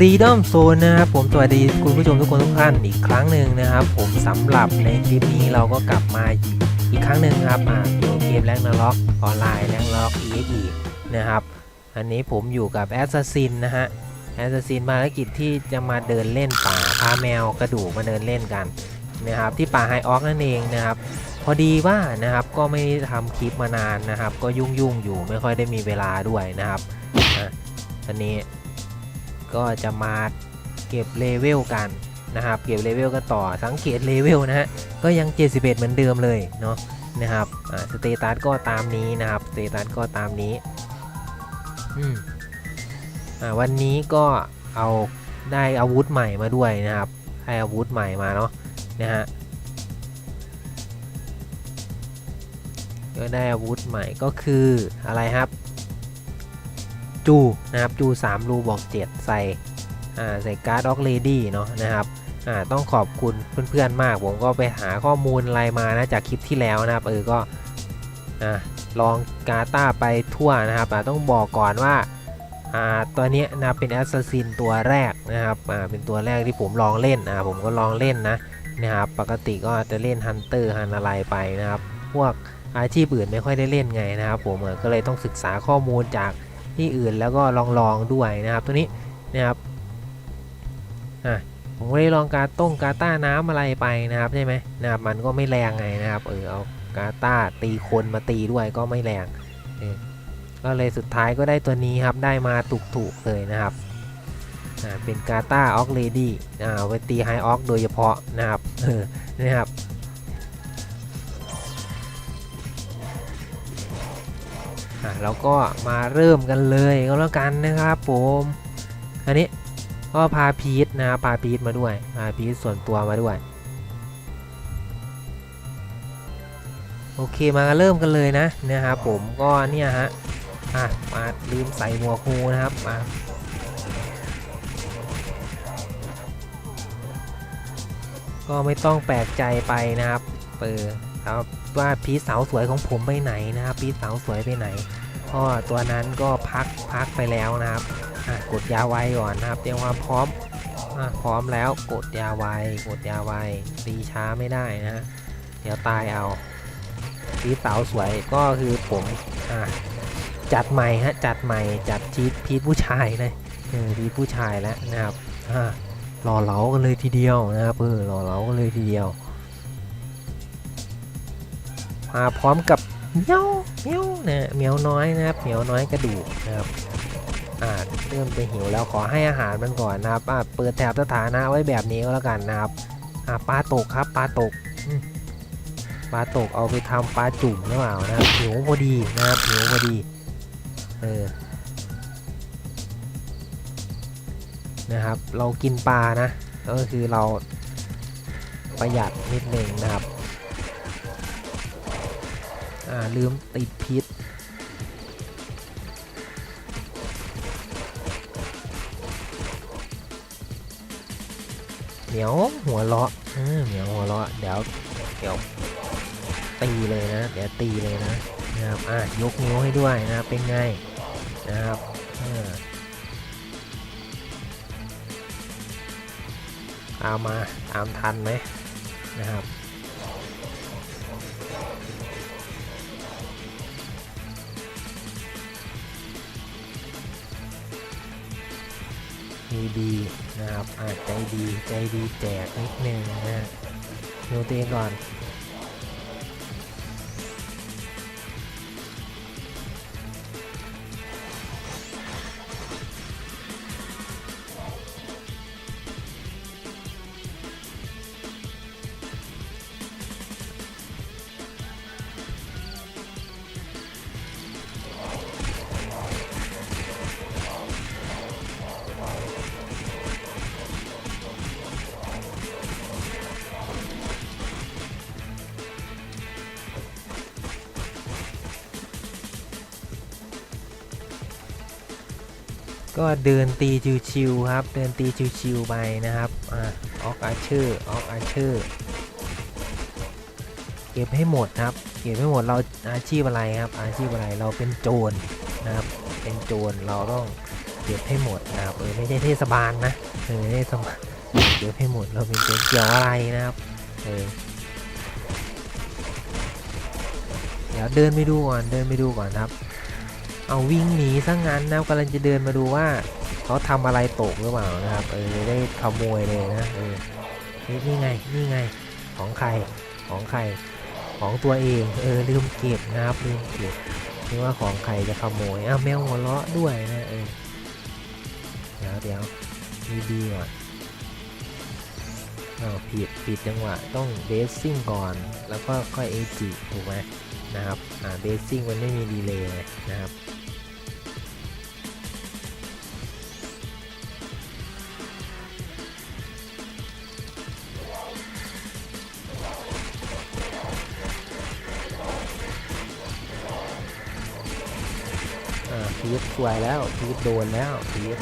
Freedom Zone นะครับผมสวัสดีคุณผู้ชมทุกคนทุกท่านอีกครั้งหนึ่งนะครับ ผมสำหรับในคลิปนี้เราก็กลับมาอีกครั้งหนึ่งครับอ่าเกมแรงนล็อกออนไลน์แรงล็อก EXE นะครับ อันนี้ผมอยู่กับแอสซัสซินนะฮะแอสซัสซินภารกิจที่จะมาเดินเล่นป่าพาแมวกระดูกมาเดินเล่นกันนะครับที่ป่าไฮออกนั่นเองนะครับ พอดีว่านะครับก็ไม่ได้ทำคลิปมานานนะครับ ก็ยุ่งยุ่งๆอยู่ไม่ค่อยได้มีเวลาด้วยนะครับอันนี้ ก็จะมาเก็บเลเวลกันนะครับ เก็บเลเวลกันต่อสังเกตเลเวลนะฮะก็ยัง 71 เหมือนเดิมเลยเนาะนะครับอ่าสเตตัสก็ตามนี้นะครับสเตตัสก็ตามนี้อืมอ่าวันนี้ก็เอาได้อาวุธใหม่มาด้วยนะครับให้อาวุธใหม่มาเนาะนะฮะก็ได้อาวุธใหม่ก็คืออะไรครับ จูนะครับจู3รูบอก7ใส่อ่าใส่การ์ดออกเลดี้เนาะนะครับอ่าต้องขอบคุณเพื่อนๆมาก ผมก็ไปหาข้อมูลอะไรมานะจากคลิปที่แล้วนะครับเออก็อลองกาตาไปทั่วนะครับต้องบอกก่อนว่าอ่าตัวนี้นะเป็นแอสซัสซินตัวแรกนะครับอ่าเป็นตัวแรกที่ผมลองเล่นอ่าผมก็ลองเล่นนะนะครับปกติก็จะเล่นฮันเตอร์ฮันอะไรไปนะครับ พวกอาชีพอื่นไม่ค่อยได้เล่นไงนะครับผมก็เลยต้องศึกษาข้อมูลจาก ที่อื่นแล้วก็ลองลองๆด้วยนะครับ ตัวนี้นะครับอะผมก็ได้ลองการต้งกาต้าน้ำอะไรไปนะครับใช่ไหมนะครับมันก็ไม่แรงไงนะครับเออเอากาต้าตีคนมาตีด้วยก็ไม่แรงเออก็เลยสุดท้ายก็ได้ตัวนี้ครับได้มาถูกๆเลยนะครับอ่าเป็นกาต้าออกเลดี้อ่าเอาไปตีไฮออกโดยเฉพาะนะครับเออนะครับ อะเราก็มาเริ่มกันเลยก็แล้วกันนะครับผมอันนี้ก็พาพีทนะครับพาพีทมาด้วยพาพีทส่วนตัวมาด้วย โอเคมาเริ่มกันเลยนะนะครับผมก็เนี่ยฮะอะมาลืมใส่หมวกฮูนะครับมาก็ไม่ต้องแปลกใจไปนะครับ เปิดครับว่าพีทสาวสวยของผมไปไหนนะครับ พีทสาวสวยไปไหน ก็ตัวนั้นก็พักพักไปแล้วนะครับกดยาไวก่อนนะครับเตรียมความพร้อมอพร้อมแล้วกดยาไวกดยาไวตีช้าไม่ได้นะเดี๋ยวตายเอาพีสาวสวยก็คือผมอจัดใหม่ฮะจัดใหม่จัดชีทพีทผู้ชายนะเออพีทผู้ชายแล้วนะครับหล่อเหลากันเลยทีเดียวนะครับเออหล่อเหลากันเลยทีเดียวมาพร้อมกับ เมียวเมียวนะเมียวน้อยนะครับเมียวน้อยกระดูกนะครับอ่าเริ่มจะหิวแล้วขอให้อาหารมันก่อนนะครับอ่าเปิดแถบสถานะไว้แบบนี้ก็แล้วกันนะครับอ่าปลาตกครับปลาตกปลาตกเอาไปทำปลาจุ่มหรือเปล่านะครับหิวพอดีนะครับหิวพอดีเออนะครับ เรากินปลานะก็คือเราประหยัดนิดนึงนะครับ อ่า ลืมติดพิษเหมียวหัวเราะเออเหมียวหัวเราะเดี๋ยวเดี๋ยวตีเลยนะ เดี๋ยวตีเลยนะนะครับอะยกนิ้วให้ด้วยนะเป็นไงนะครับเอามาตามทันไหมนะครับ ดีนะครับอาจใจดีใจดีแจกนิดนึงนะฮะดูตัวเองก่อน ก็เดินตีชิวๆครับ เดินตีชิวๆไปนะครับอ่าออกอาเชอร์ออกอาเชอร์เก็บให้หมดครับ เก็บให้หมดเราอาชีพอะไรครับ อาชีพอะไรเราเป็นโจรนะครับ เป็นโจรเราต้องเก็บให้หมดนะครับเออไม่ใช่เทศบาลนะเออเทศบาลเก็บให้หมดเราเป็นตัวเกี่ยวอะไรนะครับเออเดี๋ยวเดินไปดูก่อนเดินไปดูก่อนครับ เอาวิ่งหนีซะงั้นนะกำลังจะเดินมาดูว่าเขาทำอะไรตกหรือเปล่านะครับเออได้ขโมยเลยนะเออนี่ไงนี่ไงของใครของใครของตัวเองเออลืมเก็บนะครับลืมเก็บนึกว่าของใครจะขโมยอ้าวแมวหัวเราะด้วยนะเออเดี๋ยวเดี๋ยวมีดีก่อนอ้าผิดผิดจังหวะต้องเบสซิ่งก่อน แล้วก็ค่อยเอจิถูกไหมนะครับอ่าเบสซิ่งมันไม่มีดีเลย์นะครับ สวยแล้วพีทโดนแล้วพีท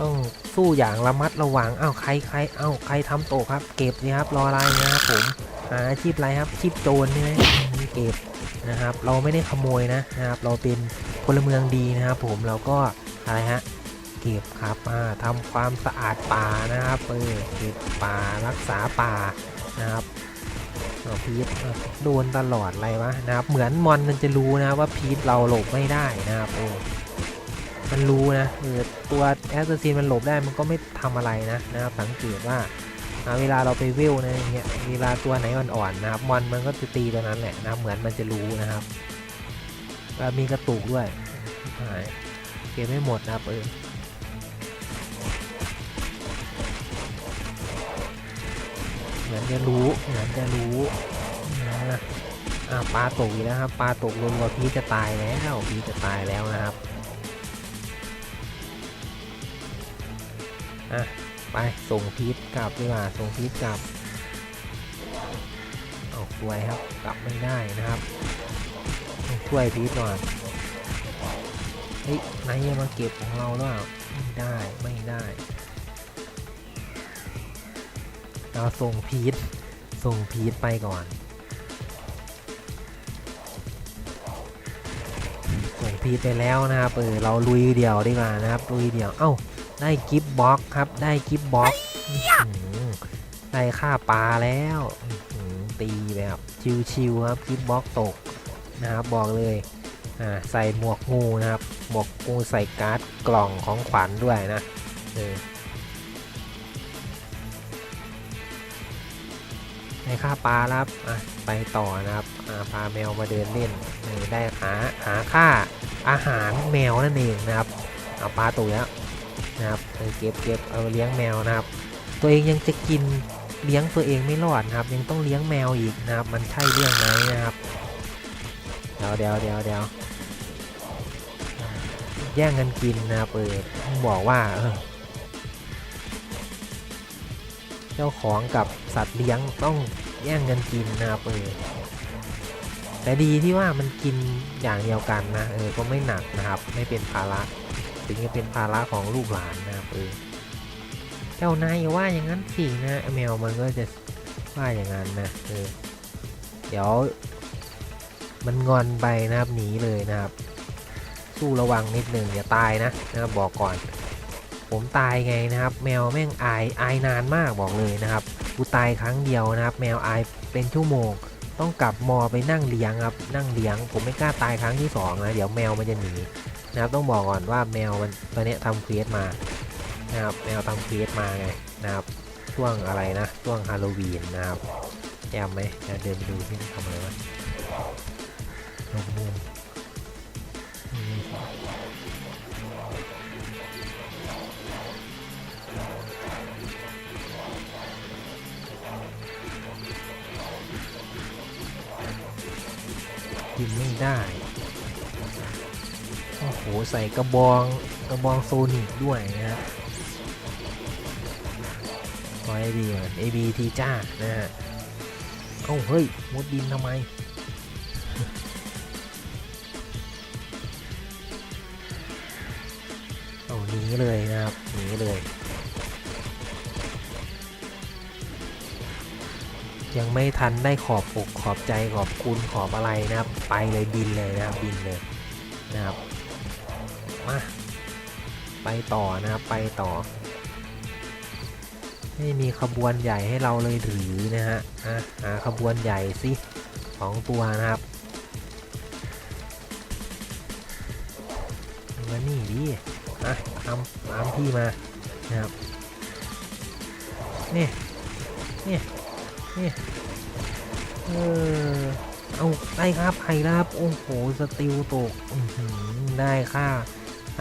ต้องสู้อย่างระมัดระวังอ้าวใครใครเอ้าใครทำตกครับ เก็บนี่ครับรออะไรนะครับผมหาอาชีพอะไรครับชีพโจรใช่ไหมเก็บนะครับ เราไม่ได้ขโมยนะนะครับ เราเป็นพลเมืองดีนะครับ ผมเราก็อะไรฮะเก็บครับอ่าทำความสะอาดป่านะครับเออเก็บป่ารักษาป่า นะครับพีทโดนตลอดอะไรวะนะครับ เหมือนมอนมันจะรู้นะว่าพีทเราหลบไม่ได้นะครับเออมันรู้นะเออตัวแอสซัสซินมันหลบได้มันก็ไม่ทำอะไรนะนะครับ สังเกตว่าเวลาเราไปเวลนะอย่างเงี้ยเวลาตัวไหนอ่อนๆนะครับมอนมันก็จะตีตัวนั้นแหละนะเหมือนมันจะรู้นะครับมีกระตุกด้วยหายเก็บไม่หมดนะครับเออ มือนจะรู้เหมือนจะรู้นะอ่าปลาตกอีกแล้วครับ ปลาตกรวมกับพีชจะตายแล้วพีชจะตายแล้วนะครับอะไปส่งพีชกลับดีกว่าส่งพีชกลับเอาสวยครับกลับไม่ได้นะครับช่วยพีชก่อนเฮ้ยนายมาเก็บของเราหรือเปล่าไม่ได้ไม่ได้ เราส่งพีทส่งพีทไปก่อนส่งพีทไปแล้วนะครับเออเราลุยเดี่ยวดีกว่านะครับลุยเดี่ยวเอ้าได้กิฟต์บ็อกซ์ครับได้กิฟต์บ็อกซ์อื้อหือได้ค่าปลาแล้วอื้อหือตีแบบชิวๆครับกิฟต์บ็อกซ์ตกนะครับบอกเลยอ่าใส่หมวกงูนะครับหมวกงูใส่การ์ดกล่องของขวัญด้วยนะเออ ในค่าปลาแล้วครับไปต่อนะครับพาแมวมาเดินเล่นเออได้หาหาค่าอาหารแมวนั่นเองนะครับเอาปลาตัวแล้วนะครับเออเก็บเก็บเอาเลี้ยงแมวนะครับ ตัวเองยังจะกินเลี้ยงตัวเองไม่รอดนะครับ ยังต้องเลี้ยงแมวอีกนะครับ มันใช่เรื่องไหมนะครับเดี๋ยวเดี๋ยวเดี๋ยวเดี๋ยวแย่งกันกินนะครับเออต้องบอกว่าเจ้าของกับสัตว์เลี้ยงต้อง แย่งกันกินนะครับเออแต่ดีที่ว่ามันกินอย่างเดียวกันนะเออก็ไม่หนักนะครับ ไม่เป็นภาระถึงจะเป็นภาระของลูกหลานนะครับเออเจ้านายอย่าว่าอย่างนั้นสินะแมวมันก็จะว่าอย่างนั้นนะเออเดี๋ยว มันงอนไปนะครับหนีเลยนะครับ สู้ระวังนิดนึงอย่าตายนะนะครับบอกก่อน ผมตายไงนะครับ แมวแม่งอายอายนานมากบอกเลยนะครับกูตายครั้งเดียวนะครับ แมวอายเป็นชั่วโมง ต้องกลับมอไปนั่งเลี้ยงครับนั่งเลี้ยง ผมไม่กล้าตายครั้งที่สองนะเดี๋ยวแมวมันจะหนีนะครับต้องบอกก่อนว่าแมวมันตอนเนี้ยทำเควสมานะครับแมวทำเควสมาไงนะครับช่วงอะไรนะช่วงฮาโลวีนนะครับแอมไหมเดินไปดูที่ทำอะไรวะนกมูอื กินไม่ได้ โอ้โห ใส่กระบองกระบองโซนิกด้วยนะฮะขอให้ดีก่อน AB ทีจ้านะฮะเอ้าเฮ้ยมุดดินทำไมเอาหนีเลยนะครับหนีเลย ยังไม่ทันได้ขอบอกขอบใจขอบคุณขอบอะไรนะครับ ไปเลยบินเลยนะครับบินเลยนะครับมาไปต่อนะครับไปต่อ ไม่มีขบวนใหญ่ให้เราเลยหรือนะฮะอะหาขบวนใหญ่สิสองตัวนะครับมานี่ดิอะตามตามพี่มานะครับนี่นี่ นี่เออเอาได้ครับไผ่ครับ โอ้โห สติลตกได้ค่า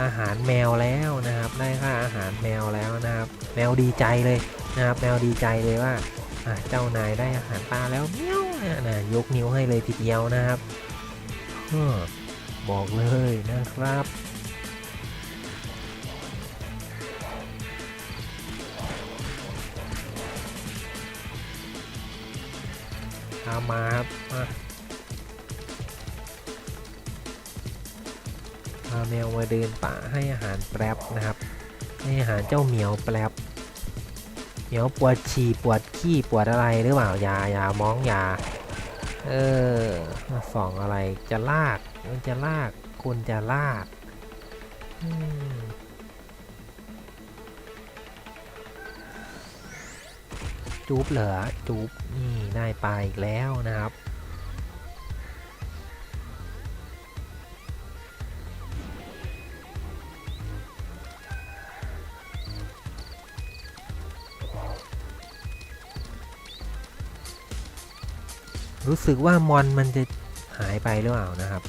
อาหารแมวแล้วนะครับ ได้ค่าอาหารแมวแล้วนะครับ แมวดีใจเลยนะครับ แมวดีใจเลยว่าเจ้านายได้อาหารปลาแล้วเมี้ยวนะยกนิ้วให้เลยทีเดียวนะครับบอกเลยนะครับ ตามมาครับมาพาแมวมาเดินป่าให้อาหารแปรบนะครับ ให้อาหารเจ้าเหมียวแปรบเหมียวปวดฉี่ปวดขี้ปวดอะไรหรือเปล่ายายามองยาเออมาส่องอะไรจะลากมันจะลากคุณจะลาก จูบเหรอจูบนี่ได้ปลาอีกแล้วนะครับ รู้สึกว่ามอนมันจะหายไปหรือเปล่านะครับ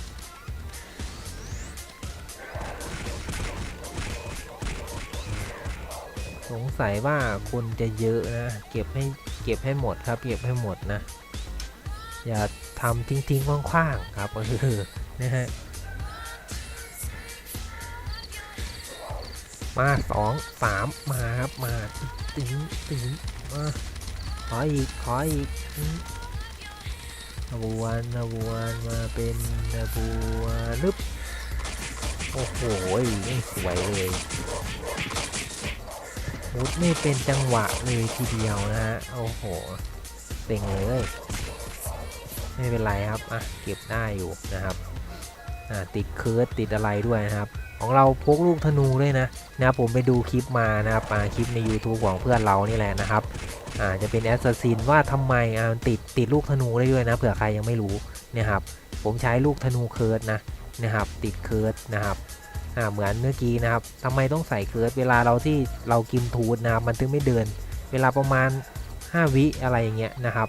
งสัยว่าคนจะเยอะนะ เก็บให้เก็บให้หมดครับ เก็บให้หมดนะ อย่าทำทิ้งๆคว้างๆครับเออนะฮะมาสองสามมาครับมาตึงตึงมาขออีกขออีกนบวนนบวนมาเป็นนบวนนึบโอ้โหสวยเลย มุดไม่เป็นจังหวะเลยทีเดียวนะฮะ โอ้โหเต็งเลย ไม่เป็นไรครับ อะ เก็บได้อยู่นะครับ อ่า ติดเคิร์ดติดอะไรด้วยนะครับ ของเราพกลูกธนูด้วยนะ นะครับผมไปดูคลิปมานะครับอ่าคลิปใน YouTube ของเพื่อนเรานี่แหละนะครับ อ่า จะเป็นแอสซัสซินว่าทำไม อ่าติดติดลูกธนูได้ด้วยนะ เผื่อใครยังไม่รู้เนี่ยครับ ผมใช้ลูกธนูเคิร์ดนะ นะครับ ติดเคิร์ดนะครับ อ่าเหมือนเมื่อกี้นะครับทำไมต้องใส่เคิร์ดเวลาเราที่เรากินทูดนะครับมันถึงไม่เดิน เวลาประมาณ 5 วิอะไรอย่างเงี้ยนะครับ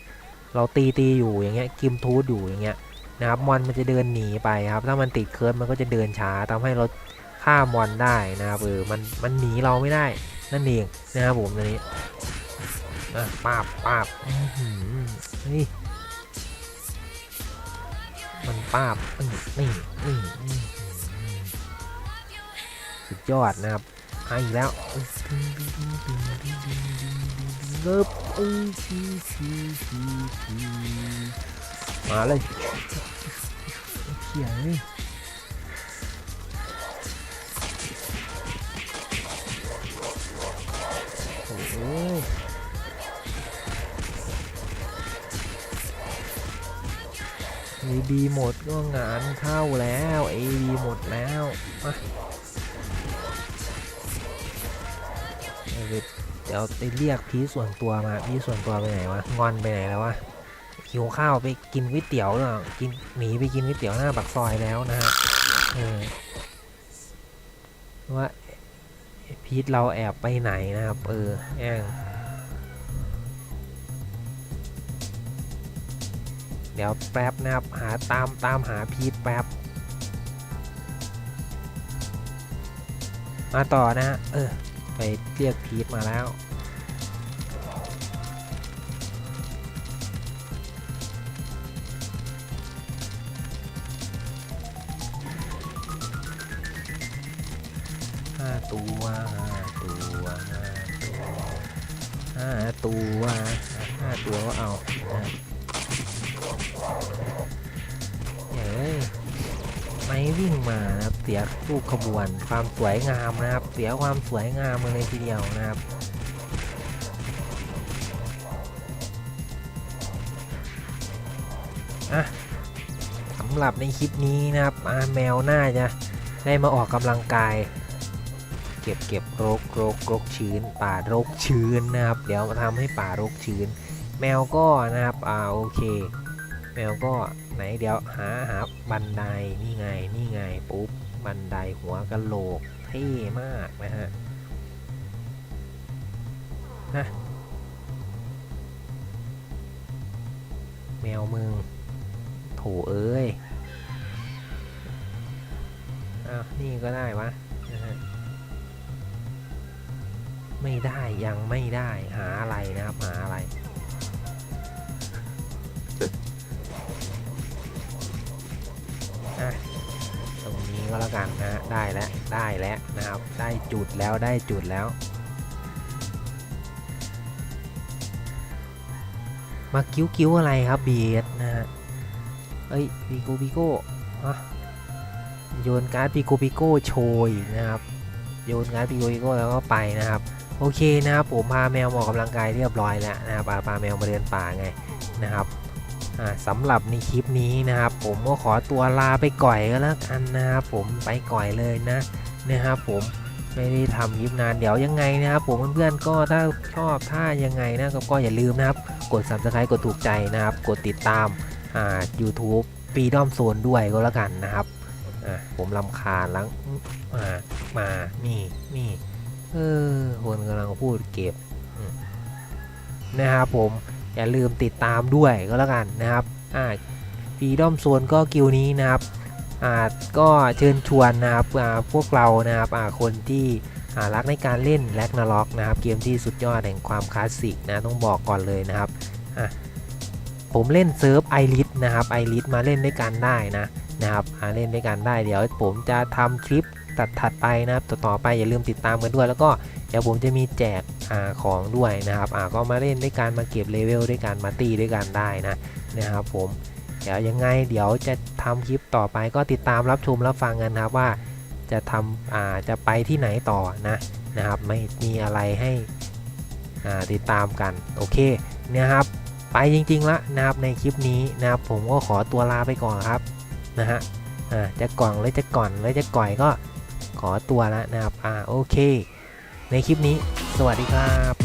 เราตีตีอยู่อย่างเงี้ยกิมทูดอยู่อย่างเงี้ยนะครับมอนมันจะเดินหนีไปครับ ถ้ามันติดเคิร์ดมันก็จะเดินช้าทำให้เราฆ่ามอนได้นะครับเออมันมันหนีเราไม่ได้นั่นเองนะครับผมตัวนี้อะปาบปาบนี่มันปาบนี่นี่นี่ สุดยอดนะครับมาอีกแล้วเลิฟมาเลยเขียนเลยโอ้โห AB หมดก็งานเข้าแล้ว AB หมดแล้วมา ดี๋ยวไปเรียกพีส่วนตัวมาพีส่วนตัวไปไหนวะงอนไปไหนแล้ววะหิวข้าวไปกินก๋วยเตี๋ยวแล้วกินหนีไปกินก๋วยเตี๋ยวหน้าปากซอยแล้วนะฮะเออว่าพีชเราแอบไปไหนนะครับเออแองเดี๋ยวแป๊บนะครับหาตามตามหาพีทแป๊บมาต่อนะฮะเออ ไปเรียกพีทมาแล้ว ตัวห้าตัวห้าตัวห้าตัวห้าตัวก็เอาเฮ้ยไม่วิ่งมานะครับ เสียลูกขบวน ความสวยงามนะครับ เสียความสวยงามมาเลยทีเดียวนะครับอะสำหรับในคลิปนี้นะครับอ่าแมวน่าจะได้มาออกกำลังกาย เก็บเก็บรกรกรกชื้น ป่ารกชื้นนะครับ เดี๋ยวมาทำให้ป่ารกชื้น แมวก็นะครับอ่าโอเค แมวก็ไหนเดี๋ยวหาหาบันไดนี่ไงนี่ไงปุ๊บบันไดหัวกะโหลกเท่มากนะฮะนะแมวมึงโถเอ้ยอ้าวนี่ก็ได้วะ ไม่ได้ยังไม่ได้หาอะไรนะครับหาอะไร ตรงนี้ก็แล้วกันนะฮะได้แล้วได้แล้วนะครับ ได้จุดแล้วได้จุดแล้ว มากิ้วกิ้วอะไรครับเบียดนะฮะเอ้ยปิโกปิโก้อะโยนการ์ดปิโกปิโก้โชยนะครับโยนการ์ดปิโกปิโก้แล้วก็ไปนะครับ โอเคนะครับผมพาแมวมาออกกำลังกายเรียบร้อยแล้วนะครับพาแมวมาเดินป่าไงนะครับอ่าสำหรับในคลิปนี้นะครับ ผมก็ขอตัวลาไปก่อยก็แล้วกันนะครับผมไปก่อยเลยนะนะครับผมไม่ได้ทำคลิปนานเดี๋ยวยังไงนะครับผมเพื่อนๆก็ถ้าชอบถ้ายังไงนะก็ก็อย่าลืมนะครับ กด subscribe กดถูกใจนะครับ กดติดตามอ่า YouTube ปีด้อมโซนด้วยก็แล้วกันนะครับอ่าผมลำคาญแล้วอ่ามานี่นี่ เออคนกำลังพูดเก็บนะครับผมอย่าลืมติดตามด้วยก็แล้วกันนะครับอ่าฟีดอมโซนก็กิวนี้นะครับอ่าก็เชิญชวนนะครับอ่าพวกเรานะครับอ่าคนที่อ่ารักในการเล่นแลกนาล็อกนะครับ เกมที่สุดยอดแห่งความคลาสสิกนะต้องบอกก่อนเลยนะครับอะผมเล่นเซิร์ฟไอริสนะครับไอริสมาเล่นด้วยกันได้นะนะครับเล่นด้วยกันได้เดี๋ยวผมจะทำคลิป ตัดถัดไปนะครับต่อต่อไปอย่าลืมติดตามกันด้วย แล้วก็เดี๋ยวผมจะมีแจกอาของด้วยนะครับอ่าก็มาเล่นด้วยกันมาเก็บเลเวลด้วยกันมาตีด้วยกันได้นะนะครับผมเดี๋ยวยังไงเดี๋ยวจะทำคลิปต่อไปก็ติดตามรับชมรับฟังกันนะครับว่าจะทำอ่าจะไปที่ไหนต่อนะนะครับไม่มีอะไรให้อ่าติดตามกันโอเคนี่ยครับไปจริงๆละนะครับในคลิปนี้นะครับผมก็ขอตัวลาไปก่อนครับนะฮะอ่าจะก่อนหรือจะก่อนหรือจะก่อยก็ ขอตัวแล้วนะครับ อ่า โอเค ในคลิปนี้ สวัสดีครับ